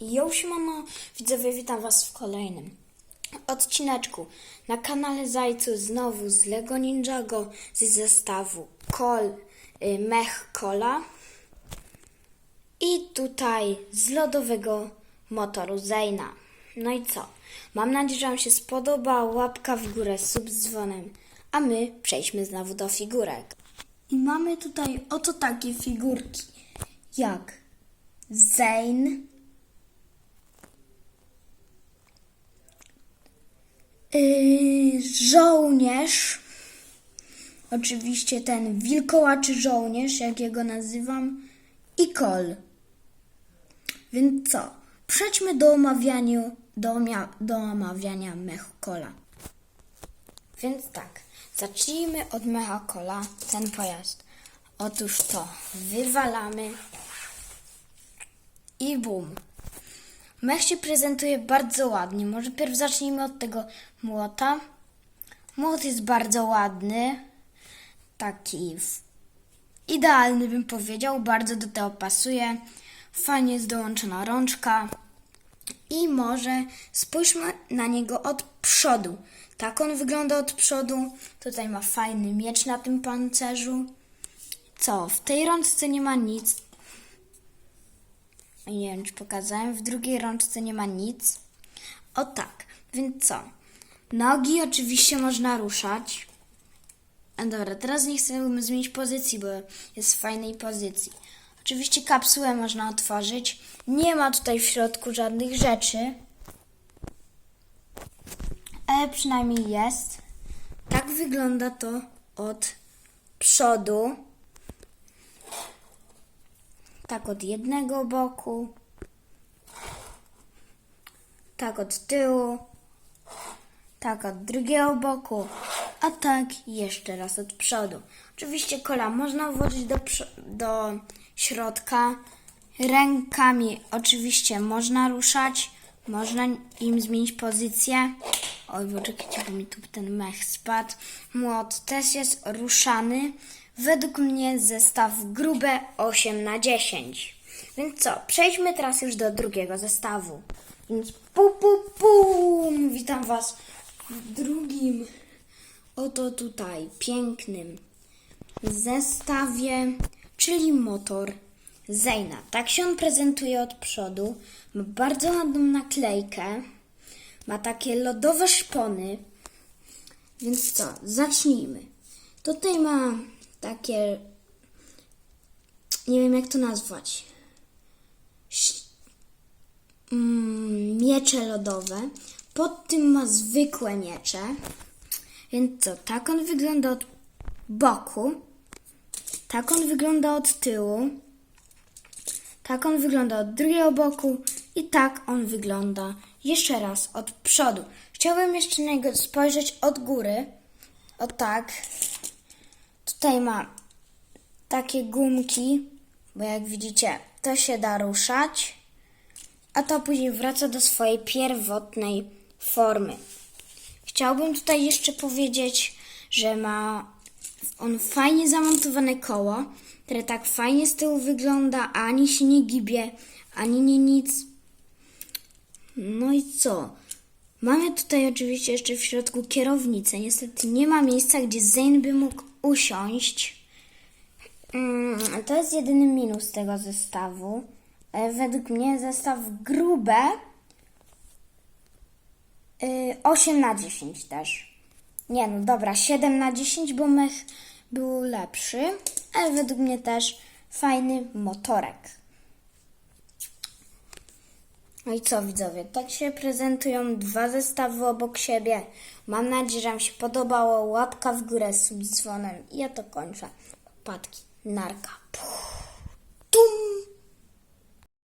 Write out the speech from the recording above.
Jo, siemano, widzowie, witam was w kolejnym odcineczku na kanale Zajcu znowu z Lego Ninjago z zestawu Kol, y, Mech Kola i tutaj z lodowego motoru Zejna. No i co? Mam nadzieję, że wam się spodoba, łapka w górę, sub z dzwonem, a my przejdźmy znowu do figurek. I mamy tutaj oto takie figurki, jak Zane, Yy, żołnierz. Oczywiście ten wilkołaczy żołnierz, jak jego nazywam, i kol. Więc co? Przejdźmy do omawiania, do, do omawiania mechokola. Więc tak, zacznijmy od mechakola, ten pojazd. Otóż to, wywalamy i bum. Mech się prezentuje bardzo ładnie. Może pierw zacznijmy od tego młota. Młot jest bardzo ładny. Taki idealny bym powiedział. Bardzo do tego pasuje. Fajnie jest dołączona rączka. I może spójrzmy na niego od przodu. Tak on wygląda od przodu. Tutaj ma fajny miecz na tym pancerzu. Co? W tej rączce nie ma nic. Nie wiem, czy pokazałem. W drugiej rączce nie ma nic. O tak, więc co? Nogi oczywiście można ruszać. A dobra, teraz nie chcę zmienić pozycji, bo jest w fajnej pozycji. Oczywiście kapsułę można otworzyć. Nie ma tutaj w środku żadnych rzeczy. Ale przynajmniej jest. Tak wygląda to od przodu. Tak od jednego boku. Tak od tyłu. Tak od drugiego boku. A tak jeszcze raz od przodu. Oczywiście kola można włożyć do, do środka. Rękami oczywiście można ruszać. Można im zmienić pozycję. Oj, poczekajcie, bo mi tu ten mech spadł. Młot też jest ruszany. Według mnie zestaw grube 8 na 10. Więc co, przejdźmy teraz już do drugiego zestawu. Więc pu, pu, pum! Witam Was w drugim, oto tutaj, pięknym zestawie, czyli motor Zejna. Tak się on prezentuje od przodu. Ma bardzo ładną naklejkę. Ma takie lodowe szpony. Więc co, zacznijmy. Tutaj ma takie, nie wiem jak to nazwać, mm, miecze lodowe. Pod tym ma zwykłe miecze. Więc co, tak on wygląda od boku. Tak on wygląda od tyłu. Tak on wygląda od drugiego boku i tak on wygląda jeszcze raz od przodu. Chciałbym jeszcze na niego spojrzeć od góry. O tak. Tutaj ma takie gumki, bo jak widzicie, to się da ruszać, a to później wraca do swojej pierwotnej formy. Chciałbym tutaj jeszcze powiedzieć, że ma on fajnie zamontowane koło, które tak fajnie z tyłu wygląda, ani się nie gibie, ani nie nic. No i co? Mamy tutaj oczywiście jeszcze w środku kierownicę. Niestety nie ma miejsca, gdzie Zane by mógł usiąść. Mm, to jest jedyny minus tego zestawu. E, Według mnie zestaw grube y, 8 na 10 też. Nie no, dobra, 7 na 10, bo mech był lepszy, ale według mnie też fajny motorek. No i co widzowie, tak się prezentują dwa zestawy obok siebie. Mam nadzieję, że Wam się podobało. Łapka w górę, z dzwonem. I ja to kończę. Patki, narka. Puh. Tum!